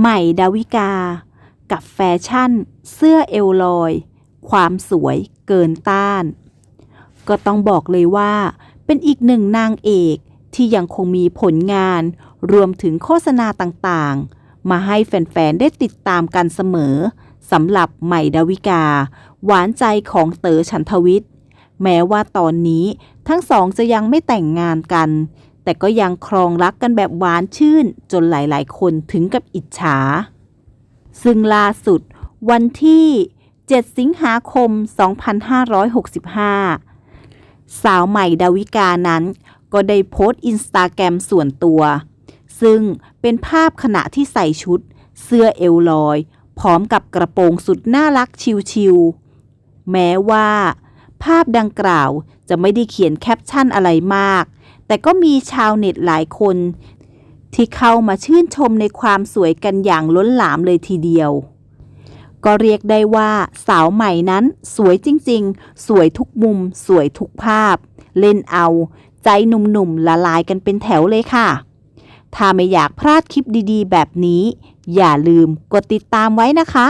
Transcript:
ใหม่ดาวิกา กับแฟชั่น เสื้อเอวลอย ความสวยเกินต้าน ก็ต้องบอกเลยว่า เป็นอีกหนึ่งนางเอกที่ยังคงมีผลงาน รวมถึงโฆษณาต่างๆ มาให้แฟน ๆ ได้ติดตามกันเสมอสำหรับใหม่ดาวิกา หวานใจของเต๋อฉันทวิทย์ แม้ว่าตอนนี้ทั้งสองจะยังไม่แต่งงานกัน แต่ก็ยังครองรักกันแบบหวานชื่น จนหลาย ๆ คนถึงกับอิจฉา ซึ่งล่าสุด วันที่ 7 สิงหาคม 2565 สาวใหม่ดาวิกานั้น ก็ได้โพสต์อินสตาแกรมส่วนตัว ซึ่งเป็นภาพขณะที่ใส่ชุด เสื้อเอวลอย พร้อมกับกระโปรงสุดน่ารักชิวๆแม้ว่า ภาพดังกล่าวจะไม่ได้เขียนแคปชั่นอะไรมาก แต่ก็มีชาวเน็ตหลายคน ที่เข้ามาชื่นชมในความสวยกันอย่างล้นหลามเลยทีเดียว ก็เรียกได้ว่าสาวใหม่นั้นสวยจริงๆ สวยทุกมุม สวยทุกภาพ เล่นเอา ใจหนุ่มๆละลายกันเป็นแถวเลยค่ะ ถ้าไม่อยากพลาดคลิปดีๆ แบบนี้ อย่าลืมกดติดตามไว้นะคะ